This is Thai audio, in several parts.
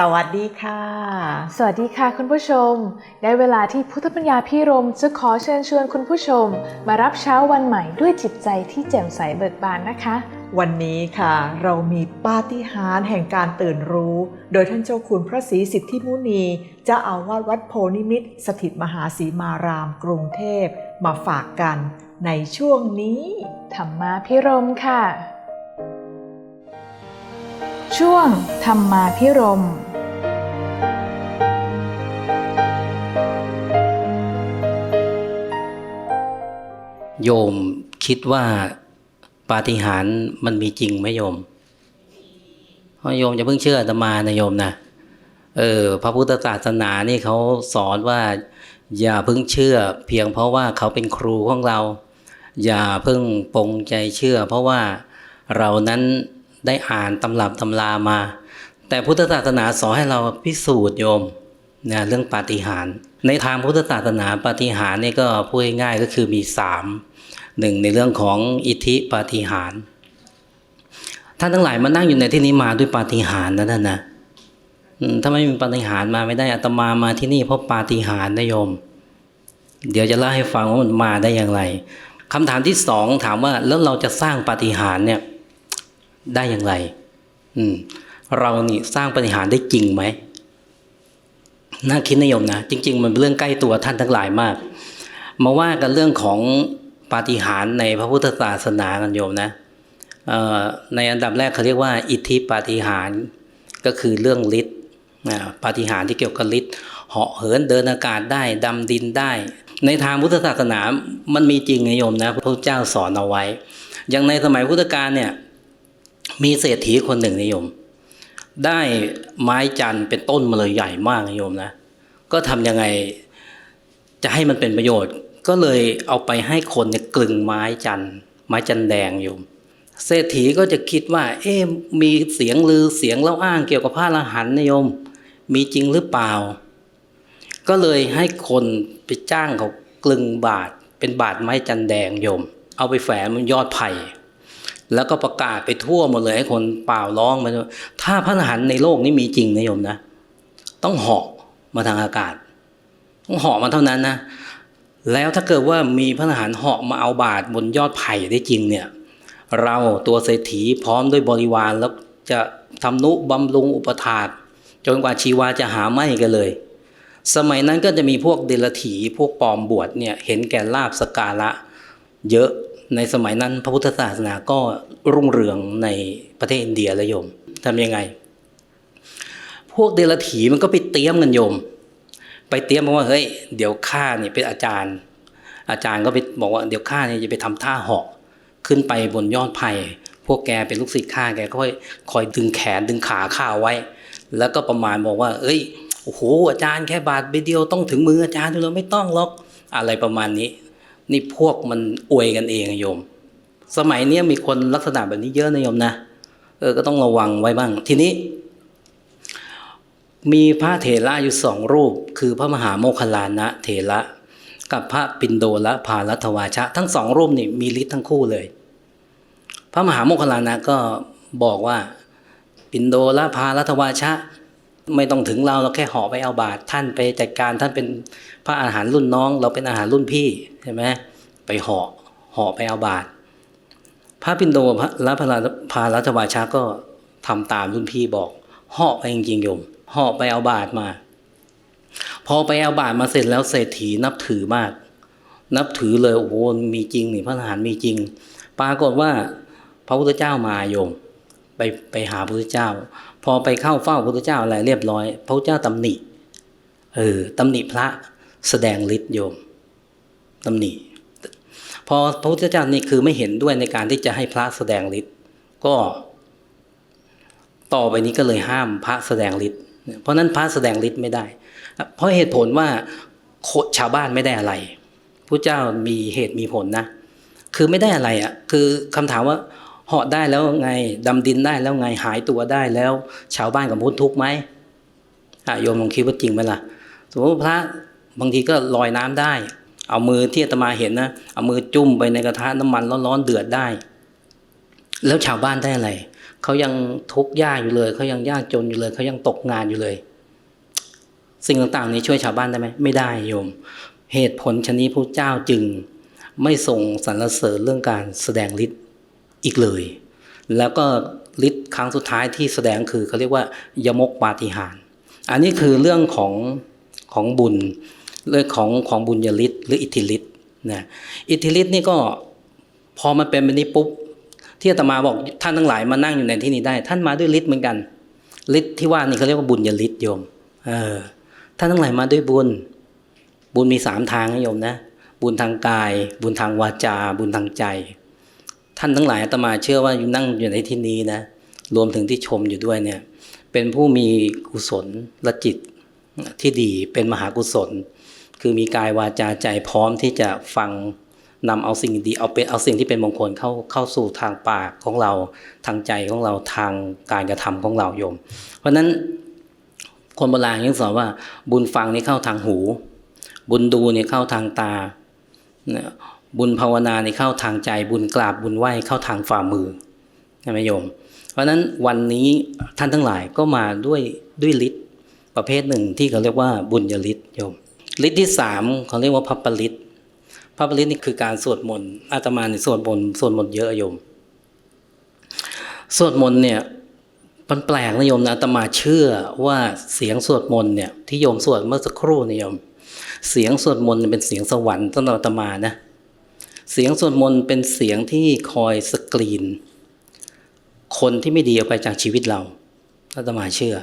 สวัสดีค่ะ สวัสดีค่ะคุณผู้ชม ได้เวลาที่พุทธปัญญาพี่รมจะขอเชิญชวนคุณผู้ชม มารับเช้าวันใหม่ด้วยจิตใจที่แจ่มใสเบิกบานนะคะ วันนี้ค่ะ เรามีปาฏิหาริย์แห่งการตื่นรู้ โดยท่านเจ้าคุณพระศรีสิทธิมุนีเจะอาวาสวัดโพนิมิตรสถิตมหาสีมารามกรุงเทพมาฝากกันในช่วงนี้ธรรมาพิรมค่ะ ช่วงธรรมาพิรม โยมคิดว่าปาฏิหาริย์มันมีจริงไหมโยมเพราะโยมจะเพิ่งเชื่ออาตมานะโยมนะเออพระพุทธศาสนานี่เขาสอนว่า อย่าเพิ่งเชื่อ เพียงเพราะว่าเขาเป็นครูของเรา อย่าเพิ่งปงใจเชื่อ เพราะว่าเรานั้นได้อ่านตำรับตำรามา แต่พุทธศาสนาสอนให้เราพิสูจน์โยมนะเรื่องปาฏิหาริย์ในทางพุทธศาสนาปาฏิหาริย์นี่ก็พูดง่ายๆก็คือมีสาม หนึ่งในเรื่องของอิทธิปาฏิหาริย์ท่านทั้งหลายมานั่งอยู่ในที่นี้มาด้วยปาฏิหาริย์นะท่านนะถ้าไม่มีปาฏิหาริย์มาไม่ได้อาตมามาที่นี่เพราะปาฏิหาริย์นะโยม เดี๋ยวจะเล่าให้ฟังว่ามันมาได้อย่างไรคำถามที่สองถามว่าแล้วเราจะสร้างปาฏิหาริย์เนี่ยได้อย่างไร อืม เรานี่สร้างปาฏิหาริย์ได้จริงไหมน่าคิดนิยมนะจริง ๆ มันเป็นเรื่องใกล้ตัวท่านทั้งหลายมาก มาว่ากันเรื่องของ ปาฏิหาริย์ในพระพุทธศาสนากันโยมนะในอันดับแรกเขาเรียกว่า อิทธิปาฏิหาริย์ก็คือเรื่องฤทธิ์ปาฏิหาริย์ที่เกี่ยวกับฤทธิ์เหาะเหินเดินอากาศได้ดำดินได้ ในทางพุทธศาสนามันมีจริงนะโยมนะพระพุทธเจ้าสอนเอาไว้ อย่างในสมัยพุทธกาลเนี่ยมีเศรษฐีคนหนึ่งนิยม ได้ไม้จันทร์เป็นต้นมาเลยใหญ่มากนิยมนะก็ทำยังไงจะให้มันเป็นประโยชน์ ก็เลยเอาไปให้คนเนี่ยกลึงไม้จันไม้จันแดงโยมเศรษฐีก็จะคิดว่า เอ๊ะมีเสียงลือเสียงเล่าอ้างเกี่ยวกับพระอรหันต์นิยม มีจริงหรือเปล่า ก็เลยให้คนไปจ้างเขากลึงบาทเป็นบาทไม้จันแดงโยม เอาไปแฝงบนยอดไผ่แล้วก็ประกาศไปทั่วหมดเลยให้คนเปล่าร้องมาถ้าพระอรหันต์ในโลกนี้มีจริงนะโยมนะ ต้องเหาะมาทางอากาศ ต้องเหาะมาเท่านั้นนะ แล้วถ้าเกิดว่ามีพระอรหันต์เหาะมาเอาบาทบนยอดไผ่ได้จริงเนี่ยเราตัวเศรษฐีพร้อมด้วยบริวารแล้วจะทำนุบำรุงอุปถากจนกว่าชีวาจะหาไม่กันเลย สมัยนั้นก็จะมีพวกเดลถีพวกปลอมบวชเนี่ยเห็นแก่ลาบสกการะ เยอะในสมัยนั้นพระพุทธศาสนาก็รุ่งเรืองในประเทศอินเดียและโยมทำยังไง พวกเดลถีมันก็ไปเตรียมกันโยม ไปเตรียมบอกว่าเฮ้ยเดี๋ยวข้าเนี่ยเป็นอาจารย์ อาจารย์ก็ไปบอกว่าเดี๋ยวข้าเนี่ยจะไปทำท่าหาะขึ้นไปบนยอดไผ่พวกแกเป็นลูกศิษย์ข้าแกก็ค่อยคอยดึงแขนดึงขาข้าไว้ แล้วก็ประมาณบอกว่า เอ้ยโอ้โหอาจารย์แค่บาทใบเดียวต้องถึงมืออาจารย์เราไม่ต้องหรอกอะไรประมาณนี้ นี่พวกมันอวยกันเองอะโยม สมัยนี้มีคนลักษณะแบบนี้เยอะนะโยมนะเออก็ต้องระวังไว้บ้าง ทีนี้ มีพระเถระอยู่สองรูป คือพระมหาโมคคลานะเถระ กับพระปินโดละพาลัทวาชะ ทั้งสองรูปนี่มีฤทธิ์ทั้งคู่เลย พระมหาโมคคลานะก็บอกว่าปินโดละพาลัทวาชะ ไม่ต้องถึงเราเราแค่เหาะไปเอาบาตรท่านไปจัดการท่านเป็นพระอาหารรุ่นน้อง เราเป็นอาหารรุ่นพี่ใช่ไหมไปเหาะเหาะไปเอาบาตรพระปินโดและพารัตวาชาก็ทำตามรุ่นพี่บอกเหาะไปจริงๆโยม หาะไปเอาบาตรมา พอไปเอาบาตรมาเสร็จแล้วเศรษฐีนับถือมาก นับถือเลยโอ้โหมีจริงนี่พระอาหารมีจริง ปรากฏว่าพระพุทธเจ้ามาโยมไปไปหาพระพุทธเจ้า พอไปเข้าเฝ้าพระพุทธเจ้าอะไรเรียบร้อย พระพุทธเจ้าตำหนิเออตำหนิพระแสดงฤทธิ์โยมตำหนิพอพระพุทธเจ้านี่คือไม่เห็นด้วยในการที่จะให้พระแสดงฤทธิ์ก็ ต่อไปนี้ก็เลยห้ามพระแสดงฤทธิ์ เพราะนั้นพระแสดงฤทธิ์ไม่ได้ เพราะเหตุผลว่าชาวบ้านไม่ได้อะไรพระเจ้ามีเหตุมีผลนะ คือไม่ได้อะไรอะ่ะคือคำถามว่าเหาะได้แล้วไงดำดินได้แล้วไงหายตัวได้แล้ว ชาวบ้านกับพ้นทุกข์ไหมอะโยมลองคิดว่าจริงไหมล่ะสมมติพระบางทีก็ลอยน้ำได้ เอามือที่อาตมาเห็นนะเอามือจุ่มไปในกระทะน้ำมันร้อนๆเดือดได้ แล้วชาวบ้านได้อะไร เขายังทุกข์ยากอยู่เลย เขายังยากจนอยู่เลย เขายังตกงานอยู่เลย สิ่งต่างๆ นี้ช่วยชาวบ้านได้ไหมไม่ได้โยม เหตุผลชนี้พระเจ้าจึงไม่ทรงสรรเสริญเรื่องการแสดงฤทธิ์อีกเลย แล้วก็ฤทธิ์ครั้งสุดท้ายที่แสดงคือเขาเรียกว่ายมกปาฏิหารอันนี้คือเรื่องของของบุญเรื่องของของบุญยฤทธิ์หรืออิทธิฤทธิ์นะอิทธิฤทธิ์นี่ก็พอมันเป็นแบบนี้ปุ๊บ ที่อาตมาบอกท่านทั้งหลายมานั่งอยู่ในที่นี้ได้ ท่านมาด้วยฤทธิ์เหมือนกันฤทธิ์ที่ว่านี่เขาเรียกว่าบุญยฤทธิ์โยมเออท่านทั้งหลายมาด้วยบุญ บุญมีสามทางนะโยมนะ บุญทางกาย บุญทางวาจา บุญทางใจ ท่านทั้งหลายอาตมาเชื่อว่านั่งอยู่ในที่นี้นะ รวมถึงที่ชมอยู่ด้วยเนี่ย เป็นผู้มีกุศลและจิตที่ดีเป็นมหากุศล คือมีกายวาจาใจพร้อมที่จะฟัง นำเอาสิ่งดีเอาเป็นเอาสิ่งที่เป็นมงคลเข้าเข้าสู่ทางปากของเราทางใจของเราทางการกระทำของเราโยม เพราะฉะนั้นคนโบราณยังสอนว่า บุญฟังนี่เข้าทางหู บุญดูนี่เข้าทางตาเนี่ยบุญภาวนานี่เข้าทางใจ บุญกราบบุญไหว้เข้าทางฝ่ามือใช่ไหมโยม เพราะฉะนั้นวันนี้ท่านทั้งหลายก็มาด้วยด้วยฤทธิ์ประเภทหนึ่งที่เขาเรียกว่าบุญยฤทธิ์โยมฤทธิ์ที่สามเขาเรียกว่าพัปปฤทธิ์ พัปปฤทธิ์นี่คือการสวดมนต์อาตมาเนี่ยสวดมนต์สวดมนต์เยอะโยม สวดมนต์เนี่ยมันแปลกนะโยมนะอาตมาเชื่อว่าเสียงสวดมนต์เนี่ยที่โยมสวดเมื่อสักครู่เนี่ยโยม เสียงสวดมนต์เป็นเสียงสวรรค์สำหรับอาตมานะเสียงสวดมนต์เป็นเสียงที่คอยสกรีน คนที่ไม่ดีออกไปจากชีวิตเราอาตมาเชื่อ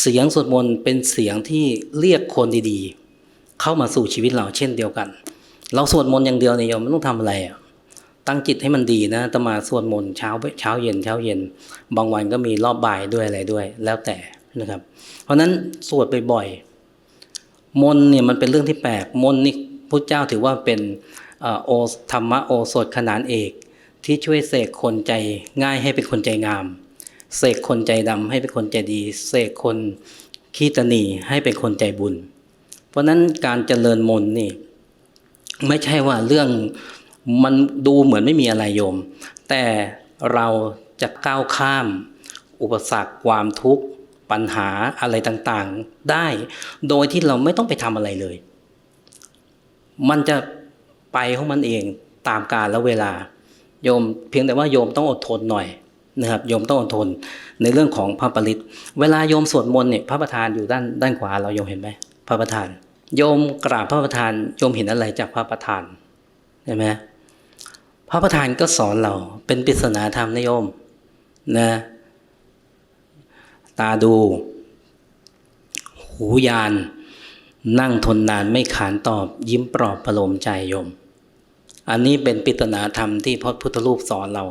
เสียงสวดมนต์เป็นเสียงที่เรียกคนดีๆ เข้ามาสู่ชีวิตเราเช่นเดียวกัน เราสวดมนต์อย่างเดียวเนี่ยโยมไม่ต้องทำอะไรอะตั้งจิตให้มันดีนะตมาสวดมนต์เช้าเช้าเย็นเช้าเย็น บางวันก็มีรอบบ่ายด้วยอะไรด้วย แล้วแต่นะครับ เพราะฉะนั้นสวดไปบ่อยมนต์เนี่ยมันเป็นเรื่องที่แปลกมนต์นี่พระเจ้าถือว่าเป็นโอธรรมะโอสถขนานเอกที่ช่วยเสกคนใจง่ายให้เป็นคนใจงาม เสกคนใจดำให้เป็นคนใจดี เสกคนขี้ตนีให้เป็นคนใจบุญ เพราะฉะนั้นการเจริญมนต์นี่ ไม่ใช่ว่าเรื่องมันดูเหมือนไม่มีอะไรโยม แต่เราจะก้าวข้าม อุปสรรคความทุกข์ปัญหาอะไรต่างๆ ได้ โดยที่เราไม่ต้องไปทำอะไรเลย มันจะไปของมันเองตามกาลและเวลา โยมเพียงแต่ว่าโยมต้องอดทนหน่อยนะครับโยมต้องอดทนในเรื่องของพระปริตเวลาโยมสวดมนต์เนี่ยพระประธานอยู่ด้านด้านขวาเราโยมเห็นไหมพระประธาน โยมกราบพระประธานโยมเห็นอะไรจากพระประธานใช่ไหมพระประธานก็สอนเราเป็นปริศนาธรรมนะโยมนะตาดู หูยาน นั่งทนนานไม่ขานตอบ ยิ้มปลอบประโลมใจโยม อันนี้เป็นปริศนาธรรมที่พระพุทธรูปสอนเรา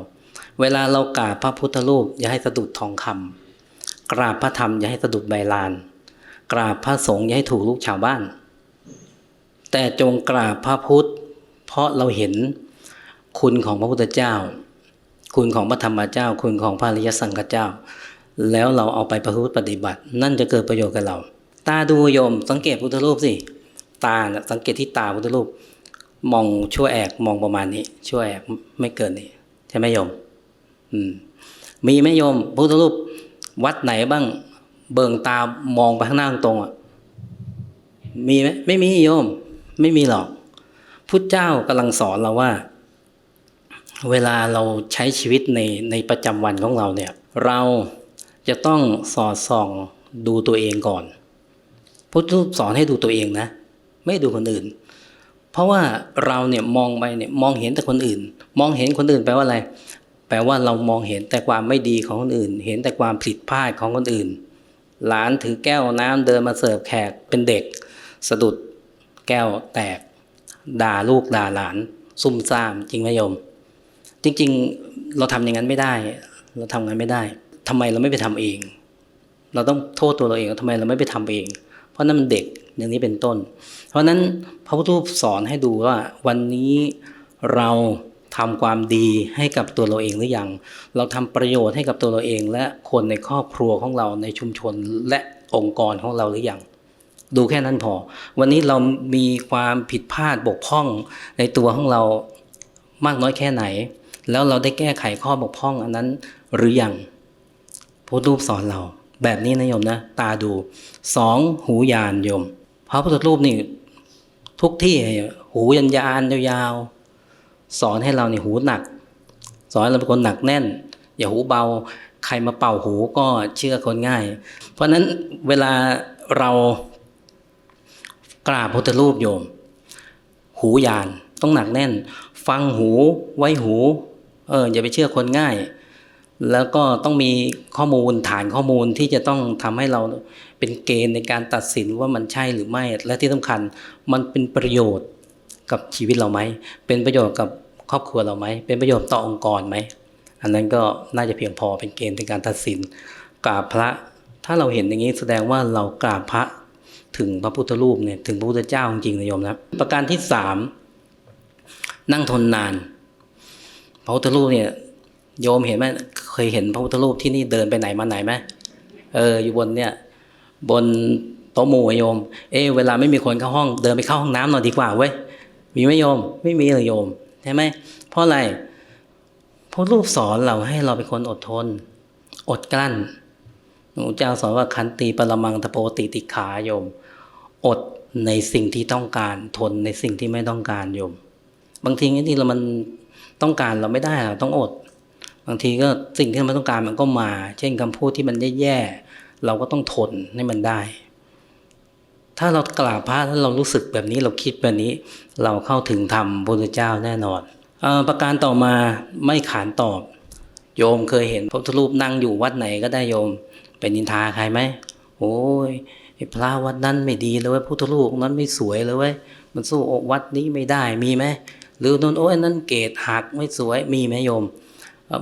เวลาเรากราบพระพุทธรูป อย่าให้สะดุดทองคำกราบพระธรรมอย่าให้สะดุดใบลาน กราบพระสงฆ์อย่าให้ถูกลูกชาวบ้าน แต่จงกราบพระพุทธ เพราะเราเห็นคุณของพระพุทธเจ้า คุณของพระธรรมเจ้า คุณของพระอริยสังฆเจ้า แล้วเราเอาไปประพฤติปฏิบัติ นั่นจะเกิดประโยชน์กับเรา ตาดูโยม สังเกตพุทธรูปสิตาสังเกตที่ตาพุทธรูป มองชั่วแอกมองประมาณนี้ ชั่วแอกไม่เกินนี้ใช่ไหมโยม อืม มีไหมโยมพุทธรูปวัดไหนบ้าง เบิ่งตามองไปข้างหน้าตรงอะมีไหมไม่มีโยม ไม่มีหรอกพุทธเจ้ากำลังสอนเราว่า เวลาเราใช้ชีวิตในในประจำวันของเราเนี่ย เราจะต้องสอดส่องดูตัวเองก่อนพุทธรูปสอนให้ดูตัวเองนะ ไม่ดูคนอื่น เพราะว่าเราเนี่ยมองไปเนี่ยมองเห็นแต่คนอื่น มองเห็นคนอื่นแปลว่าอะไร แปลว่าเรามองเห็นแต่ความไม่ดีของคนอื่น เห็นแต่ความผิดพลาดของคนอื่น หลานถือแก้วน้ำเดินมาเสิร์ฟแขกเป็นเด็ก สะดุด แก้วแตกด่าลูกด่าหลาน ซุ่มซ่ามจริงไหมโยม จริง ๆ เราทำอย่างนั้นไม่ได้ เราทำงั้นไม่ได้ทำไมเราไม่ไปทำเอง เราต้องโทษตัวเราเองว่าทำไมเราไม่ไปทำเอง เพราะนั่นมันเด็กอย่างนี้เป็นต้น เพราะนั้นพระพุทธรูปสอนให้ดูว่าวันนี้เราทำความดีให้กับตัวเราเองหรือยัง เราทำประโยชน์ให้กับตัวเราเอง และคนในครอบครัวของเราในชุมชนและองค์กรของเราหรือยัง ดูแค่นั้นพอ วันนี้เรามีความผิดพลาดบกพร่องในตัวของเรามากน้อยแค่ไหน แล้วเราได้แก้ไขข้อบกพร่องอันนั้นหรือยังพระรูปสอนเรา แบบนี้นะโยมนะ ตาดูสองหูยานโยมพระพุทธรูปนี่ทุกที่หูยันยานยาวๆสอนให้เราเนี่ยหูหนัก สอนให้เราเป็นคนหนักแน่น อย่าหูเบาใครมาเป่าหูก็เชื่อคนง่าย เพราะนั้นเวลาเรา กราบพุทธรูปโยม หูยานต้องหนักแน่น ฟังหูไว้หู เอออย่าไปเชื่อคนง่าย แล้วก็ต้องมีข้อมูลฐานข้อมูลที่จะต้องทำให้เราเป็นเกณฑ์ในการตัดสินว่ามันใช่หรือไม่ และที่สำคัญมันเป็นประโยชน์กับชีวิตเราไหม เป็นประโยชน์กับครอบครัวเราไหม เป็นประโยชน์ต่อองค์กรไหม อันนั้นก็น่าจะเพียงพอเป็นเกณฑ์ในการตัดสินกราบพระ ถ้าเราเห็นอย่างนี้แสดงว่าเรากราบพระ ถึงพระพุทธรูปเนี่ยถึงพระพุทธเจ้าจริงๆนะโยมนะประการที่สามนั่งทนนาน พระพุทธรูปเนี่ย โยมเห็นไหมเคยเห็นพระพุทธรูปที่นี่เดินไปไหนมาไหนไหมเอออยู่บนเนี่ย บนโต๊ะหมู่โยม เอะเวลาไม่มีคนเข้าห้อง เดินไปเข้าห้องน้ำหน่อยดีกว่าเว้ยมีไหมโยม ไม่มีเลยโยมใช่ไหมเพราะอะไรพระรูปสอนเราให้เราเป็นคนอดทน อดกลั้นหลวงเจ้าสอนว่าคันตีปรมังตะโปติติขาโยม อดในสิ่งที่ต้องการทนในสิ่งที่ไม่ต้องการโยม บางทีนี่เรามันต้องการเราไม่ได้เราต้องอด บางทีก็สิ่งที่เราไม่ต้องการมันก็มา เช่นคำพูดที่มันแย่ๆเราก็ต้องทนให้มันได้ ถ้าเรากราบพระแล้วเรารู้สึกแบบนี้เราคิดแบบนี้ เราเข้าถึงธรรมพระพุทธเจ้าแน่นอนอประการต่อมาไม่ขานตอบ โยมเคยเห็นพระพุทธรูปนั่งอยู่วัดไหนก็ได้โยม เป็นนินทาใครไหมโอ้ย พระวัดนั้นไม่ดีเลยเว้ยพุทธรูปนั้นไม่สวยเลยเว้ยมันสู้อกวัดนี้ไม่ได้มีไหมหรือโน่นโอ้ยนั้นเกตหักไม่สวยมีไหมโยม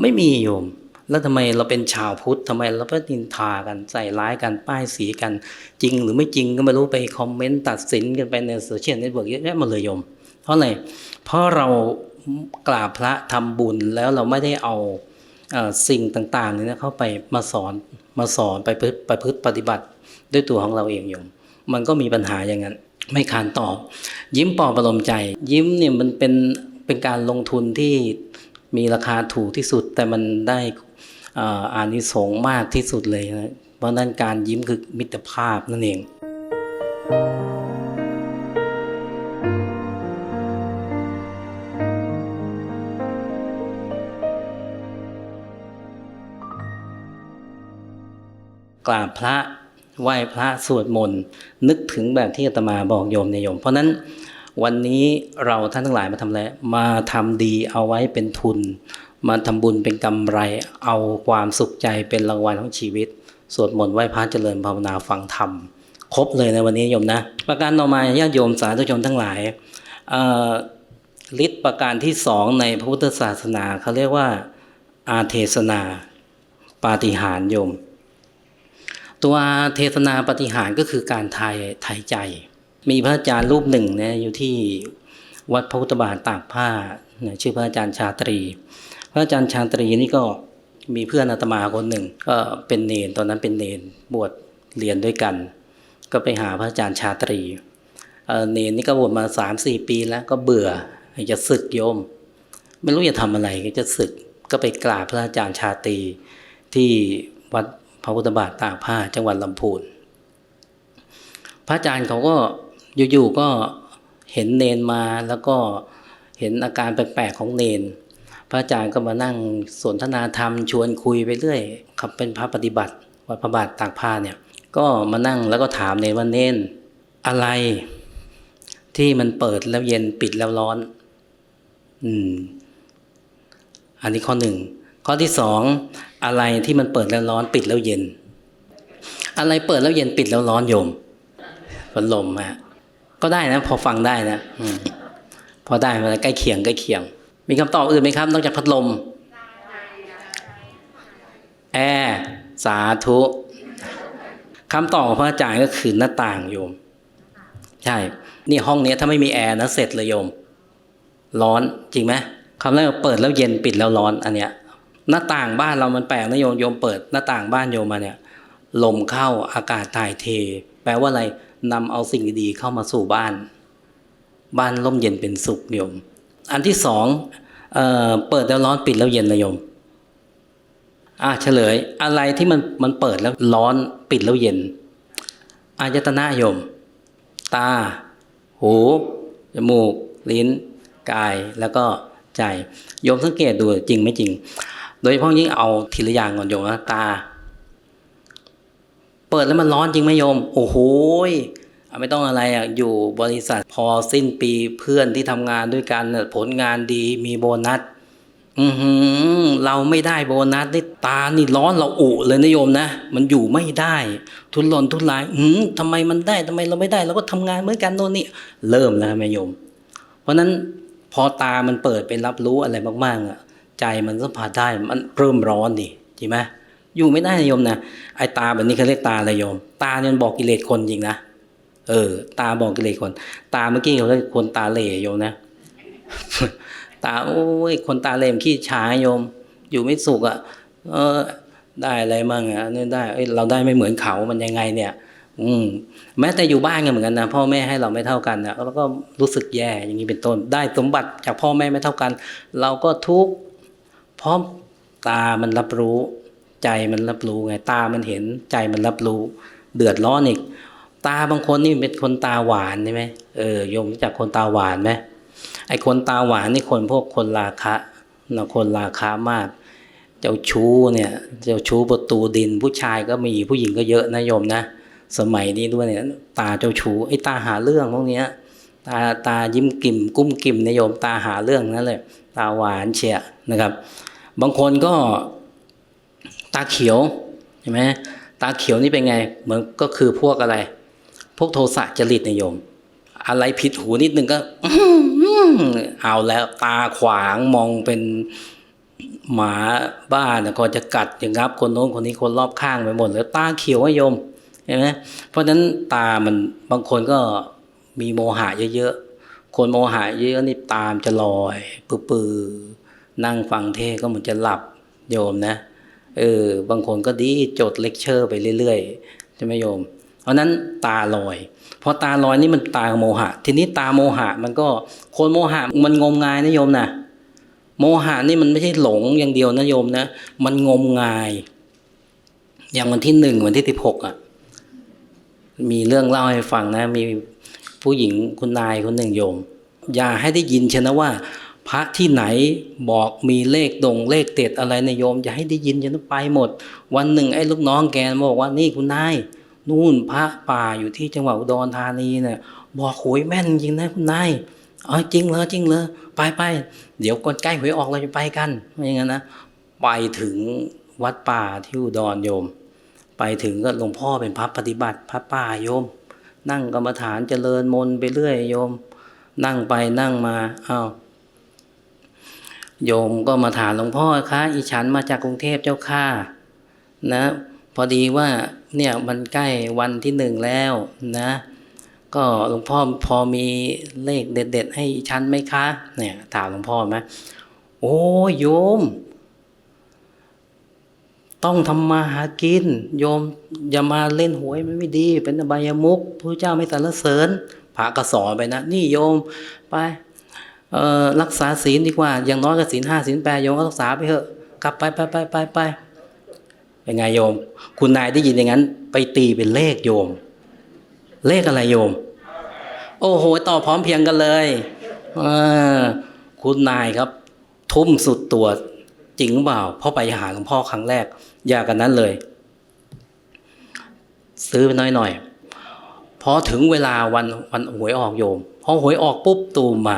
ไม่มีโยม แล้วทำไมเราเป็นชาวพุทธทำไมเราไปนินทากันใส่ร้ายกันป้ายสีกัน จริงหรือไม่จริงก็ไม่รู้ไปคอมเมนต์ตัดสินกันไปในโซเชียลเน็ตเวิร์กเยอะแยะมดเลยโยม เพราะอะไรเพราะเรากราบพระทำบุญแล้วเราไม่ได้เอาสิ่งต่างๆนี้นะเข้าไปมาสอนมาสอนไปพฤติปพฤติปฏิบัติ ด้วยตัวของเราเองโยม มันก็มีปัญหาอย่างนั้น ไม่ขานตอบ ยิ้มปลอบประโลมใจ ยิ้มเนี่ยมันเป็นเป็นการลงทุนที่มีราคาถูกที่สุด แต่มันได้อานิสงส์มากที่สุดเลยนะเพราะฉะนั้นการยิ้มคือมิตรภาพนั่นเองกราบพระ ไหว้พระสวดมนต์นึกถึงแบบที่อาตมาบอกโยมในยโยม เพราะนั้นวันนี้เราท่านทั้งหลายมาทำอะไรมาทำดีเอาไว้เป็นทุน มาทำบุญเป็นกำไร เอาความสุขใจเป็นรางวัลของชีวิต สวดมนต์ไหว้พระเจริญภาวนาฟังธรรม ครบเลยในวันนี้โยมนะ ประการต่อมาญาติโยมสาธุชนทั้งหลายฤทธิ์ประการที่สองในพระพุทธศาสนาเขาเรียกว่าอาเทศนา ปาฏิหาริย์โยม ตัวเทศนาปฏิหารก็คือการทายทายใจ มีพระอาจารย์รูปหนึ่งเนี่ยอยู่ที่วัดพระพุทธบาทตากผ้าชื่อพระอาจารย์ชาตรี พระอาจารย์ชาตรีนี่ก็มีเพื่อนอาตมาคนหนึ่ง ก็เป็นเนนตอนนั้นเป็นเนนบวชเรียนด้วยกัน ก็ไปหาพระอาจารย์ชาตรีเนนนี่ก็บวชมาสามสี่ปีแล้วก็เบื่ออยากจะศึกโยม ไม่รู้จะทำอะไรก็จะศึกก็ไปกราบพระอาจารย์ชาตรีที่วัด พระพุทธบาทตากผ้าจังหวัดลำพูน พระอาจารย์เขาก็อยู่ๆก็เห็นเนนมาแล้วก็เห็นอาการแปลกๆของเนน พระอาจารย์ก็มานั่งสนทนาธรรมชวนคุยไปเรื่อยครับเป็นพระปฏิบัติวัดพระบาทตากผ้าเนี่ยก็มานั่งแล้วก็ถามเนนว่าเนนอะไรที่มันเปิดแล้วเย็นปิดแล้วร้อน อืม อันนี้ข้อหนึ่ง ข้อที่สองอะไรที่มันเปิดแล้วร้อนปิดแล้วเย็น อะไรเปิดแล้วเย็นปิดแล้วร้อนโยมพัดลมฮะก็ได้นะ พอฟังได้นะอพอได้มาใกล้เคียงใกล้เคียง มีคำตอบอื่นไหมครับ นอกจากพัดลมแอร์สาธุคำตอบของพระอาจารย์ก็คือหน้าต่างโยม ใช่ นี่ห้องเนี้ยถ้าไม่มีแอร์นะเสร็จเลยโยม ร้อนจริงไหมคำแรกเปิดแล้วเย็นปิดแล้วร้อนอันเนี้ย หน้าต่างบ้านเรามันแปลกนะโยมโยมเปิดหน้าต่างบ้านโยมมาเนี่ยลมเข้าอากาศถ่ายเท แปลว่าอะไรนำเอาสิ่งดีๆเข้ามาสู่บ้าน บ้านร่มเย็นเป็นสุขโยม อันที่สองเอ่อเปิดแล้วร้อนปิดแล้วเย็นนะโยมอะเฉลย อะไรที่มันมันเปิดแล้วร้อนปิดแล้วเย็น อายตนะโยม ตา หูจมูก ลิ้น กายแล้วก็ใจโยมสังเกตดูจริงไม่จริง โดยเฉพาะยิ่งเอาทีละอย่างก่อนโยมนะตา เปิดแล้วมันร้อนจริงไหมโยม โอ้โหไม่ต้องอะไรอะอยู่บริษัทพอสิ้นปีเพื่อนที่ทำงานด้วยกันผลงานดีมีโบนัสอือหือเราไม่ได้โบนัสนี่ตานี่ร้อนเราอุเลยนะโยมนะมันอยู่ไม่ได้ ทุนรนทุนลายอืมทำไมมันได้ทำไมเราไม่ได้เราก็ทำงานเหมือนกันโน่นนี่เริ่มแล้วแม่โยม เพราะฉะนั้นพอตามันเปิดไปรับรู้อะไรมากๆอะ ใจมันสัมผัสได้มันเริ่มร้อนดิจริงไหมอยู่ไม่ได้นะโยมนะไอ้ตาแบบนี้เขาเรียกตาอะไรโยม ตาเนี่ยมันบอกกิเลสคนจริงนะเออ ตาบอกกิเลสคน ตาเมื่อกี้เขาเรียกคนตาเหล่โยมนะ ตาโอ้ยคนตาเหลมขี้ช้าโยม อยู่ไม่สุขอะ่ะ เออ ได้อะไรมั่งอะ่ะนี่ได้เอ้ยเราได้ไม่เหมือนเขามันยังไงเนี่ย อืมแม้แต่อยู่บ้านก็เหมือนกันนะพ่อแม่ให้เราไม่เท่ากันนะแล้วก็รู้สึกแย่อย่างนี้เป็นต้น ได้สมบัติจากพ่อแม่ไม่เท่ากัน เราก็ทุกข์ เพราะตามันรับรู้ ใจมันรับรู้ไงตามันเห็นใจมันรับรู้ เดือดร้อนอีก ตาบางคนนี่เป็นคนตาหวานใช่ไหมเออยมจักคนตาหวานไหมไอคนตาหวานนี่คนพวกคนราคะนะคนราคะมาก เจ้าชู้เนี่ย เจ้าชู้ประตูดิน ผู้ชายก็มีผู้หญิงก็เยอะนะโยมนะ สมัยนี้ด้วยเนี่ย ตาเจ้าชู้ไอ้ตาหาเรื่องพวกเนี้ย ตาตายิ้มกิ่ม กุ้มกิ่มนะโยมตาหาเรื่องนั่นเลยตาหวานเชียนะครับ บางคนก็ตาเขียวใช่ไหมตาเขียวนี่เป็นไงเหมือนก็คือพวกอะไร พวกโทสะจริตนะโยม อะไรผิดหูนิดนึงก็เอาแล้วตาขวางมองเป็นหมาบ้านก็จะกัดจะงับคนโน้นคนนี้คนรอบข้างไปหมดแล้วตาเขียวอะโยมเห็นไหมเพราะฉะนั้นตามันบางคนก็มีโมหะเยอะๆคนโมหะเยอะนี่ตามจะลอยปื้อๆ นั่งฟังเทศก็เหมือนจะหลับโยมนะเออบางคนก็ดีจดเลคเชอร์ไปเรื่อยๆใช่ไหมโยม เพราะนั้นตาลอยพอตาลอยนี่มันตาโมหะ ทีนี้ตาโมหะมันก็คนโมหะมันงมงายนะโยมนะโมหะนี่มันไม่ใช่หลงอย่างเดียวนะโยมนะมันงมงาย อย่างวันที่หนึ่งวันที่สิบหกอะ มีเรื่องเล่าให้ฟังนะ มีผู้หญิงคุณนายคนหนึ่งโยม อย่าให้ได้ยินเชนะว่า พระที่ไหนบอกมีเลขดงเลขเด็ดอะไรในโยมอย่าให้ได้ยินจะต้องไปหมด วันหนึ่งไอ้ลูกน้องแกมาบอกว่านี่คุณนายนู่นพระป่าอยู่ที่จังหวัดอุดรธานีเนี่ยบอกหวยแม่นจริงนะคุณนายเออจริงเลยจริงเลยไปไปเดี๋ยวก่อนใกล้หวยออกเราจะไปกันไม่อย่างนั้นนะไปถึงวัดป่าที่อุดรโยม ไปถึงก็หลวงพ่อเป็นพระปฏิบัติพระป่าโยม นั่งกรรมฐานเจริญมนต์ไปเรื่อยโยม นั่งไปนั่งมาอ้าว โยมก็มาถามหลวงพ่อคะอีฉันมาจากกรุงเทพเจ้าค่ะนะ พอดีว่าเนี่ยมันใกล้วันที่หนึ่งแล้วนะ ก็หลวงพ่อพอมีเลขเด็ด ๆ ให้อีฉันไหมคะ เนี่ยถามหลวงพ่อไหมโอ้โยม ต้องทำมาหากิน โยมอย่ามาเล่นหวยมันไม่ดี เป็นอบายมุกพระเจ้าไม่สรรเสริญพระก็สอนไปนะ นี่โยมไป รักษาศีลดีกว่า อย่างน้อยก็ศีลห้าศีลแปดโยมก็รักษาไปเถอะกลับไปไปไปไปไปเป็นไงโยม คุณนายได้ยินอย่างนั้น ไปตีเป็นเลขโยม เลขอะไรโยม โอ้โหต่อพร้อมเพียงกันเลยอคุณนายครับ ทุ่มสุดตัวจริงเปล่าพ่อไปหาหลวงพ่อครั้งแรก อยากกันนั้นเลย ซื้อไปน้อยหน่อยพอถึงเวลาวันวันหวยออกโยมพอหวยออกปุ๊บตูมมา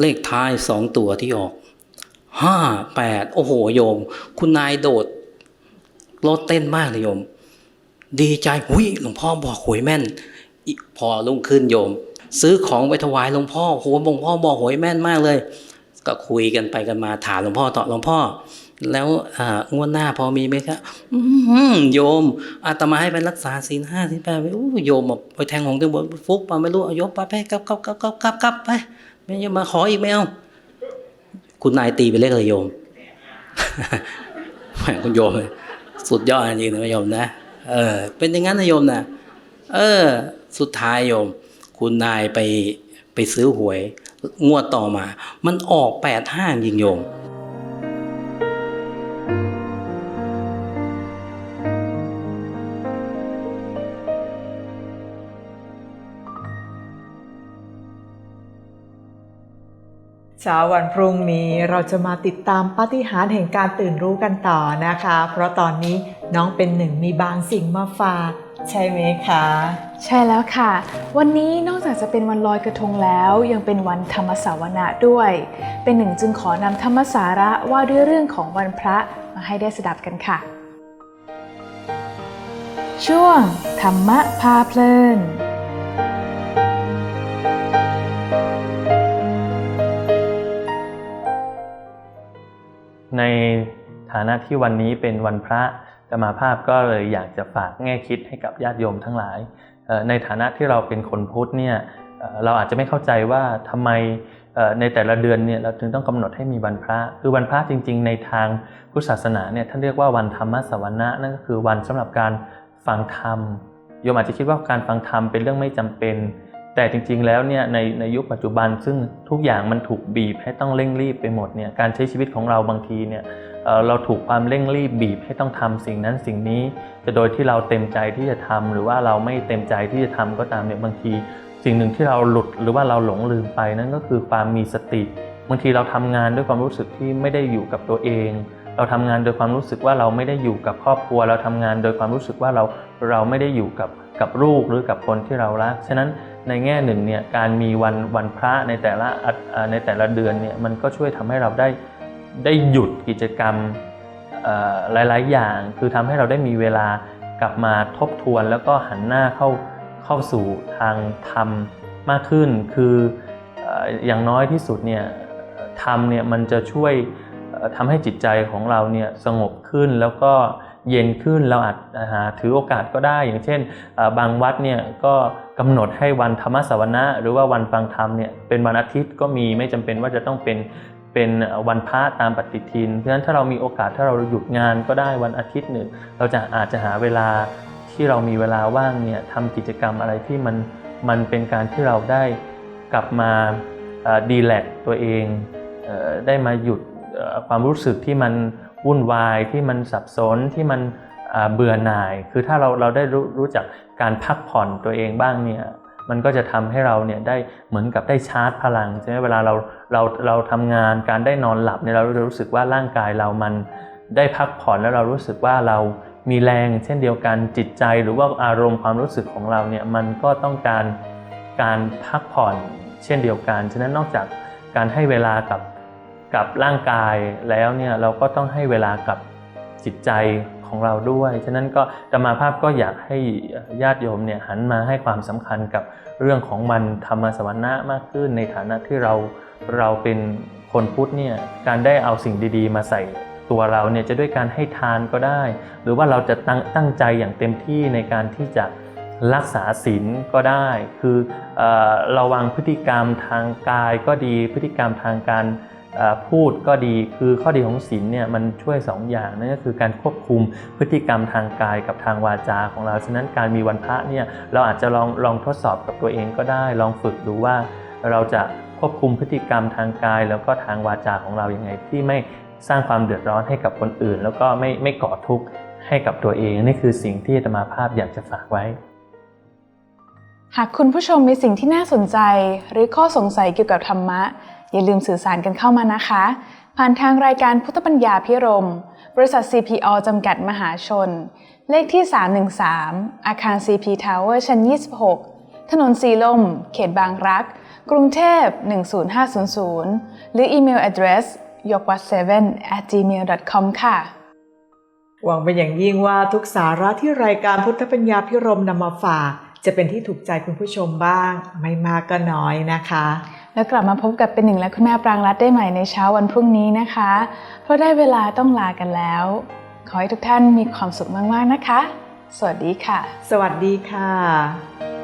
เลขท้ายสองตัวที่ออกห้าแปดโอ้โหโยม คุณนายโดดรถเต้นมากเลยโยม ดีใจหุยหลวงพ่อบอกหวยแม่นอิพอรุ่งขึ้นโยม ซื้อของไปถวายหลวงพ่อโหหลวงพ่อบอกหวยแม่นมากเลย ก็คุยกันไปกันมาถามหลวงพ่อต่อหลวงพ่อ แล้วงวดหน้าพอมีไหมครับโยมอาตมาให้ไปรักษาศีลห้าศีลแปดไปโยมบอกไปแทงของตัวบนฟุกมาไม่รู้เอายกไปไปกับกับกับกับกับไป ไม่ยังมาขออีกไม่เอาคุณนายตีไปเลขเลยโยมแหมคุณโยมสุดยอดจริงนะโยมนะเออ เป็นอย่างนั้นนะโยมนะเออ สุดท้ายโยม คุณนายไปไปซื้อหวย งวดต่อมา มันออกแปดห้าจริงโยม ช้าวันพรุ่งนี้เราจะมาติดตามปาฏิหาริย์แห่งการตื่นรู้กันต่อนะคะ เพราะตอนนี้น้องเป็นหนึ่งมีบางสิ่งมาฝากใช่ไหมคะ ใช่แล้วค่ะ วันนี้นอกจากจะเป็นวันลอยกระทงแล้ว ยังเป็นวันธรรมสาวนะด้วย เป็นหนึ่งจึงขอนำธรรมสาระว่าด้วยเรื่องของวันพระมาให้ได้สดับกันค่ะ ช่วงธรรมะพาเพลิน ในฐานะที่วันนี้เป็นวันพระธรรมาภาพก็เลยอยากจะฝากแง่คิดให้กับญาติโยมทั้งหลาย ในฐานะที่เราเป็นคนพุทธเนี่ยเราอาจจะไม่เข้าใจว่าทำไมในแต่ละเดือนเนี่ยเราถึงต้องกำหนดให้มีวันพระ คือวันพระจริง ๆ ในทางพุทธศาสนาเนี่ยท่านเรียกว่าวันธรรมสวนะนั่นก็คือวันสำหรับการฟังธรรมโยมอาจจะคิดว่าการฟังธรรมเป็นเรื่องไม่จำเป็น แต่จริงๆแล้วเนี่ยในในยุคปัจจุบันซึ่งทุกอย่างมันถูกบีบให้ต้องเร่งรีบไปหมดเนี่ยการใช้ชีวิตของเราบางทีเนี่ยเราถูกความเร่งรีบบีบให้ต้องทำสิ่งนั้นสิ่งนี้ จะโดยที่เราเต็มใจที่จะทำหรือว่าเราไม่เต็มใจที่จะทำก็ตามเนี่ยบางทีสิ่งหนึ่งที่เราหลุดหรือว่าเราหลงลืมไปนั่นก็คือความมีสติบางทีเราทำงานด้วยความรู้สึกที่ไม่ได้อยู่กับตัวเอง เราทำงานโดยความรู้สึกว่าเราไม่ได้อยู่กับครอบครัว เราทำงานโดยความรู้สึกว่าเราเราไม่ได้อยู่กับกับลูกหรือกับคนที่เรารักฉะนั้น ในแง่หนึ่งเนี่ยการมีวันวันพระในแต่ละในแต่ละเดือนเนี่ยมันก็ช่วยทำให้เราได้ได้หยุดกิจกรรมหลาย ๆ อย่าง คือทำให้เราได้มีเวลากลับมาทบทวนแล้วก็หันหน้าเข้าเข้าสู่ทางธรรมมากขึ้น คืออย่างน้อยที่สุดเนี่ยธรรมเนี่ยมันจะช่วยเอ่อทำให้จิตใจของเราเนี่ยสงบขึ้นแล้วก็เย็นขึ้นเราอาจหาถือโอกาสก็ได้ อย่างเช่นบางวัดเนี่ยก็ กำหนดให้วันธรรมสวนะหรือว่าวันฟังธรรมเนี่ยเป็นวันอาทิตย์ก็มีไม่จำเป็นว่าจะต้องเป็นเป็นวันพระตามปฏิทิน เพราะฉะนั้นถ้าเรามีโอกาสถ้าเราหยุดงานก็ได้วันอาทิตย์หนึ่งเราจะอาจจะหาเวลาที่เรามีเวลาว่างเนี่ยทำกิจกรรมอะไรที่มันมันเป็นการที่เราได้กลับมาดีแลกตัวเองได้มาหยุดความรู้สึกที่มันวุ่นวายที่มันสับสนที่มัน เบื่อหน่าย คือถ้าเราเราได้รู้รู้จักการพักผ่อนตัวเองบ้างเนี่ยมันก็จะทำให้เราเนี่ยได้เหมือนกับได้ชาร์จพลังใช่ไหมเวลาเราเราเราทำงานการได้นอนหลับเนี่ยเรารู้สึกว่าร่างกายเรามันได้พักผ่อนแล้วเรารู้สึกว่าเรามีแรงเช่นเดียวกันจิตใจหรือว่าอารมณ์ความรู้สึกของเราเนี่ยมันก็ต้องการการพักผ่อนเช่นเดียวกัน ฉะนั้นนอกจากการให้เวลากับกับร่างกายแล้วเนี่ยเราก็ต้องให้เวลากับจิตใจ ของเราด้วย ฉะนั้นก็ธรรมาภาพก็อยากให้ญาติโยมเนี่ยหันมาให้ความสำคัญกับเรื่องของวันธรรมสวรรค์มากขึ้น ในฐานะที่เราเราเป็นคนพุทธเนี่ยการได้เอาสิ่งดีๆ มาใส่ตัวเราเนี่ยจะด้วยการให้ทานก็ได้ หรือว่าเราจะตั้งตั้งใจอย่างเต็มที่ในการที่จะรักษาศีลก็ได้ คืออระวังพฤติกรรมทางกายก็ดีพฤติกรรมทางการ พูดก็ดีคือข้อดีของศีลเนี่ยมันช่วย2ออย่างนั่นก็คือการควบคุมพฤติกรรมทางกายกับทางวาจาของเรา ฉะนั้นการมีวันพระเนี่ยเราอาจจะลองลองทดสอบกับตัวเองก็ได้ ลองฝึกดูว่าเราจะควบคุมพฤติกรรมทางกาย แล้วก็ทางวาจาของเราอย่างไงที่ไม่สร้างความเดือดร้อนให้กับคนอื่น แล้วก็ไม่ไม่ก่อทุกข์ให้กับตัวเอง นี่คือสิ่งที่อาตมาภาพอยากจะฝากไว้หากคุณผู้ชมมีสิ่งที่น่าสนใจ หรือข้อสงสัยเกี่ยวกับธรรมะ อย่าลืมสื่อสารกันเข้ามานะคะ ผ่านทางรายการพุทธปัญญาพิรม บริษัท CPO จำกัดมหาชน เลขที่ 313 อาคาร CP Tower ชั้น 26 ถนนสีลม เขตบางรัก กรุงเทพ 10500 หรืออีเมล address ยกวัด7 at gmail.com ค่ะ หวังเป็นอย่างยิ่งว่าทุกสาระที่รายการพุทธปัญญาพิรมนำมาฝาก จะเป็นที่ถูกใจคุณผู้ชมบ้าง ไม่มากก็น้อยนะคะ แล้วกลับมาพบกับเป็นหนึ่งและคุณแม่ปรางรัตน์ได้ใหม่ในเช้าวันพรุ่งนี้นะคะ เพราะได้เวลาต้องลากันแล้ว ขอให้ทุกท่านมีความสุขมากๆนะคะ สวัสดีค่ะ สวัสดีค่ะ